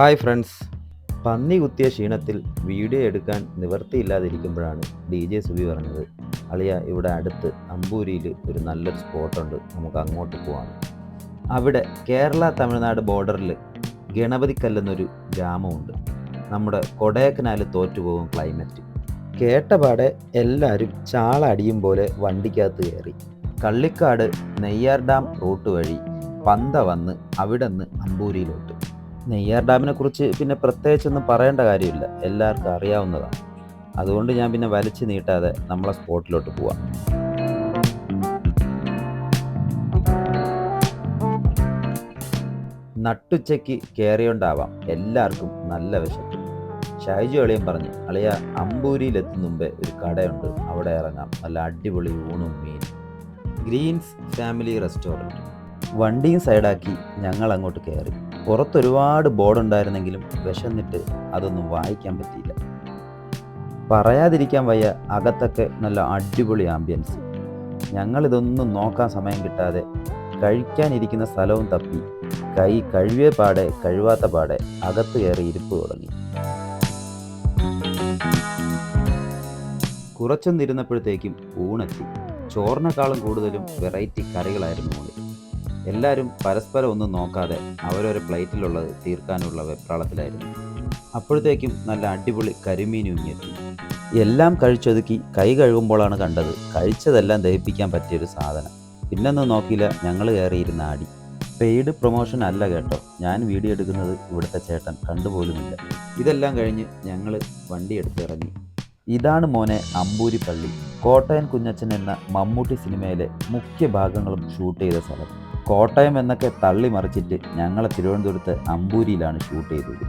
Hi friends. പന്നി കുത്തിയ ക്ഷീണത്തിൽ video എടുക്കാൻ നിവർത്തിയില്ലാതിരിക്കുമ്പോഴാണ് ഡി ജെ സുബി പറഞ്ഞത്. അളിയ ഇവിടെ അടുത്ത് അമ്പൂരിയിൽ ഒരു നല്ലൊരു സ്പോട്ടുണ്ട്. നമുക്ക് അങ്ങോട്ട് പോവാം. അവിടെ കേരള തമിഴ്നാട് ബോർഡറിൽ ഗണപതിക്കല്ലെന്നൊരു ഗ്രാമമുണ്ട്. നമ്മുടെ കൊടയക്കനാൽ തോറ്റുപോകും ക്ലൈമറ്റ്. കേട്ടപാടെ എല്ലാവരും ചാള അടിയും പോലെ വണ്ടിക്കകത്ത് കയറി. കള്ളിക്കാട് നെയ്യാർ ഡാം റൂട്ട് വഴി പന്ത വന്ന് അവിടെ നിന്ന് അമ്പൂരിയിലോട്ട്. നെയ്യാർ ഡാമിനെ കുറിച്ച് പിന്നെ പ്രത്യേകിച്ചൊന്നും പറയേണ്ട കാര്യമില്ല. എല്ലാവർക്കും അറിയാവുന്നതാണ്. അതുകൊണ്ട് ഞാൻ പിന്നെ വലിച്ചു നീട്ടാതെ നമ്മളെ സ്പോട്ടിലോട്ട് പോവാം. നട്ടുച്ചയ്ക്ക് കയറിയോണ്ടാവാം എല്ലാവർക്കും നല്ല വിശപ്പ്. ഷൈജു അളിയൻ പറഞ്ഞു അളിയ അമ്പൂരിയിലെത്തും മുമ്പേ ഒരു കടയുണ്ട്. അവിടെ ഇറങ്ങാം. നല്ല അടിപൊളി ഊണും മീനും. Greens family restaurant. വണ്ടിയും സൈഡാക്കി ഞങ്ങൾ അങ്ങോട്ട് കയറി പുറത്ത് ബോർഡുണ്ടായിരുന്നെങ്കിലും വിശന്നിട്ട് അതൊന്നും വായിക്കാൻ പറ്റിയില്ല. പറയാതിരിക്കാൻ വയ്യ അകത്തൊക്കെ നല്ല അടിപൊളി ആംബിയൻസ് ഞങ്ങളിതൊന്നും നോക്കാൻ സമയം കിട്ടാതെ കഴിക്കാനിരിക്കുന്ന സ്ഥലവും തപ്പി കൈ കഴിവേ പാടെ കഴിവാത്ത പാടെ അകത്ത് കയറി ഇരിപ്പ് തുടങ്ങി. കുറച്ചൊന്നിരുന്നപ്പോഴത്തേക്കും ഊണെത്തി. ചോറിനേക്കാളും കൂടുതലും വെറൈറ്റി കറികളായിരുന്നു മുകളിൽ എല്ലാവരും പരസ്പരം ഒന്നും നോക്കാതെ അവരൊരു പ്ലേറ്റിലുള്ളത് തീർക്കാനുള്ള വെപ്രാളത്തിലായിരുന്നു. അപ്പോഴത്തേക്കും നല്ല അടിപൊളി കരിമീൻ ഉങ്ങിയെത്തി എല്ലാം കഴിച്ചൊതുക്കി കൈ കഴുകുമ്പോഴാണ് കണ്ടത് കഴിച്ചതെല്ലാം ദഹിപ്പിക്കാൻ പറ്റിയൊരു സാധനം. പിന്നൊന്നും നോക്കിയില്ല ഞങ്ങൾ കയറിയിരുന്ന ആടി പെയ്ഡ് പ്രൊമോഷൻ അല്ല കേട്ടോ. ഞാൻ വീഡിയോ എടുക്കുന്നത് ഇവിടുത്തെ ചേട്ടൻ കണ്ടുപോലുമില്ല. ഇതെല്ലാം കഴിഞ്ഞ് ഞങ്ങൾ വണ്ടി എടുത്തിറങ്ങി. ഇതാണ് മോനെ അമ്പൂരി പള്ളി കോട്ടയൻ കുഞ്ഞച്ചൻ എന്ന മമ്മൂട്ടി സിനിമയിലെ മുഖ്യ ഭാഗങ്ങളും ഷൂട്ട് ചെയ്ത സ്ഥലം. കോട്ടയം എന്നൊക്കെ തള്ളി മറിച്ചിട്ട് ഞങ്ങളെ തിരുവനന്തപുരത്ത് അമ്പൂരിയിലാണ് ഷൂട്ട് ചെയ്തത്.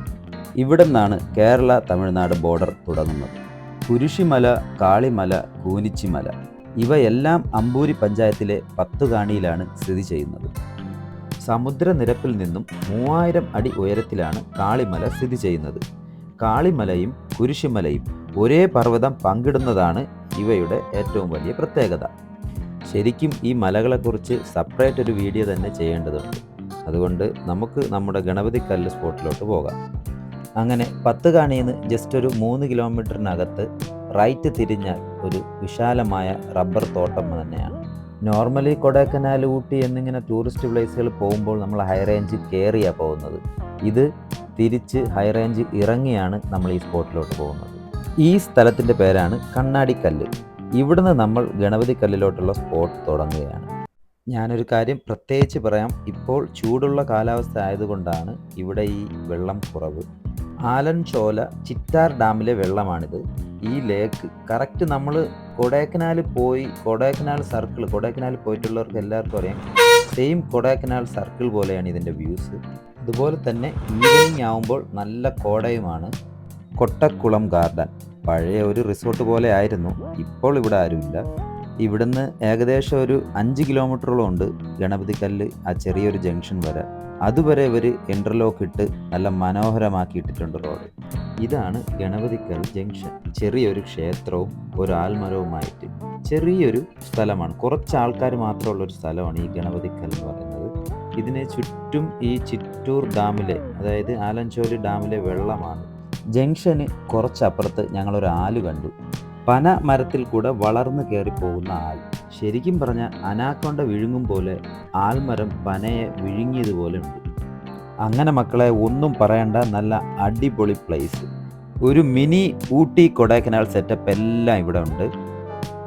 ഇവിടെ നിന്നാണ് കേരള തമിഴ്നാട് ബോർഡർ തുടങ്ങുന്നത്. കുരിശിമല കാളിമല കൂനിച്ചിമല ഇവയെല്ലാം അമ്പൂരി പഞ്ചായത്തിലെ പത്തുകാണിയിലാണ് സ്ഥിതി ചെയ്യുന്നത്. സമുദ്രനിരപ്പിൽ നിന്നും മൂവായിരം അടി ഉയരത്തിലാണ് കാളിമല സ്ഥിതി ചെയ്യുന്നത്. കാളിമലയും കുരിശിമലയും ഒരേ പർവതം പങ്കിടുന്നതാണ് ഇവയുടെ ഏറ്റവും വലിയ പ്രത്യേകത. ശരിക്കും ഈ മലകളെക്കുറിച്ച് സെപ്പറേറ്റ് ഒരു വീഡിയോ തന്നെ ചെയ്യേണ്ടതുണ്ട്. അതുകൊണ്ട് നമുക്ക് നമ്മുടെ ഗണപതി കല്ല് സ്പോട്ടിലോട്ട് പോകാം. അങ്ങനെ പത്ത് കാണിയിൽ നിന്ന് ജസ്റ്റ് ഒരു മൂന്ന് കിലോമീറ്ററിനകത്ത് റൈറ്റ് തിരിഞ്ഞാൽ ഒരു വിശാലമായ റബ്ബർ തോട്ടം തന്നെയാണ്. നോർമലി കൊടൈക്കനാൽ ഊട്ടി എന്നിങ്ങനെ ടൂറിസ്റ്റ് പ്ലേസുകൾ പോകുമ്പോൾ നമ്മൾ ഹൈ റേഞ്ച് കയറിയാണ് പോകുന്നത്. ഇത് തിരിച്ച് ഹൈ റേഞ്ച് ഇറങ്ങിയാണ് നമ്മൾ ഈ സ്പോട്ടിലോട്ട് പോകുന്നത്. ഈ സ്ഥലത്തിന്റെ പേരാണ് കണ്ണാടിക്കല്ല് ഇവിടുന്ന് നമ്മൾ ഗണപതി കല്ലിലോട്ടുള്ള സ്പോട്ട് തുടങ്ങുകയാണ്. ഞാനൊരു കാര്യം പ്രത്യേകിച്ച് പറയാം. ഇപ്പോൾ ചൂടുള്ള കാലാവസ്ഥ ആയതുകൊണ്ടാണ് ഇവിടെ ഈ വെള്ളം കുറവ്. ആലൻചോല ചിറ്റാർ ഡാമിലെ വെള്ളമാണിത്. ഈ ലേക്ക് കറക്റ്റ് നമ്മൾ കൊടൈക്കനാൽ പോയി കൊടൈക്കനാൽ സർക്കിൾ കൊടൈക്കനാൽ പോയിട്ടുള്ളവർക്ക് എല്ലാവർക്കും അറിയാം. സെയിം കൊടൈക്കനാൽ സർക്കിൾ പോലെയാണ് ഇതിന്റെ വ്യൂസ്. അതുപോലെ തന്നെ ഈവനിങ് ആവുമ്പോൾ നല്ല കോടയുമാണ്. കൊട്ടക്കുളം ഗാർഡൻ. പഴയ ഒരു റിസോർട്ട് പോലെ ആയിരുന്നു. ഇപ്പോൾ ഇവിടെ ആരുമില്ല. ഇവിടുന്ന് ഏകദേശം ഒരു അഞ്ച് കിലോമീറ്ററോളം ഉണ്ട് ഗണപതിക്കല്ല് ആ ചെറിയൊരു ജംഗ്ഷൻ വരെ. അതുവരെ ഇവർ ഇന്റർലോക്ക് ഇട്ട് നല്ല മനോഹരമാക്കിയിട്ടിട്ടുണ്ട് റോഡ്. ഇതാണ് ഗണപതിക്കൽ ജംഗ്ഷൻ. ചെറിയൊരു ക്ഷേത്രവും ഒരു ആൽമരവുമായിട്ട് ചെറിയൊരു സ്ഥലമാണ്. കുറച്ച് ആൾക്കാർ മാത്രമുള്ള ഒരു സ്ഥലമാണ് ഈ ഗണപതിക്കൽ എന്ന് പറയുന്നത്. ഇതിനെ ചുറ്റും ഈ ചിറ്റൂർ ഡാമിലെ അതായത് ആലഞ്ചോലി ഡാമിലെ വെള്ളമാണ് ജംഗ്ഷന് കുറച്ചപ്പുറത്ത് ഞങ്ങളൊരു ആൽ കണ്ടു. പന മരത്തിൽ കൂടെ വളർന്നു കയറി പോകുന്ന ആൽ ശരിക്കും പറഞ്ഞ അനാക്കൊണ്ട വിഴുങ്ങും പോലെ ആൽമരം പനയെ വിഴുങ്ങിയതുപോലെ ഉണ്ട്. അങ്ങനെ മക്കളെ ഒന്നും പറയണ്ട നല്ല അടിപൊളി പ്ലേസ് ഒരു മിനി ഊട്ടി കൊടൈക്കനാൽ സെറ്റപ്പ് എല്ലാം ഇവിടെ ഉണ്ട്.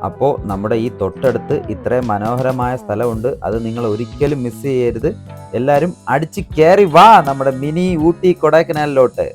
അപ്പോൾ നമ്മുടെ ഈ തൊട്ടടുത്ത് ഇത്രയും മനോഹരമായ സ്ഥലമുണ്ട്. അത് നിങ്ങൾ ഒരിക്കലും മിസ് ചെയ്യരുത്. എല്ലാവരും അടിച്ച് കയറി വാ നമ്മുടെ മിനി ഊട്ടി കൊടൈക്കനാലിലോട്ട്.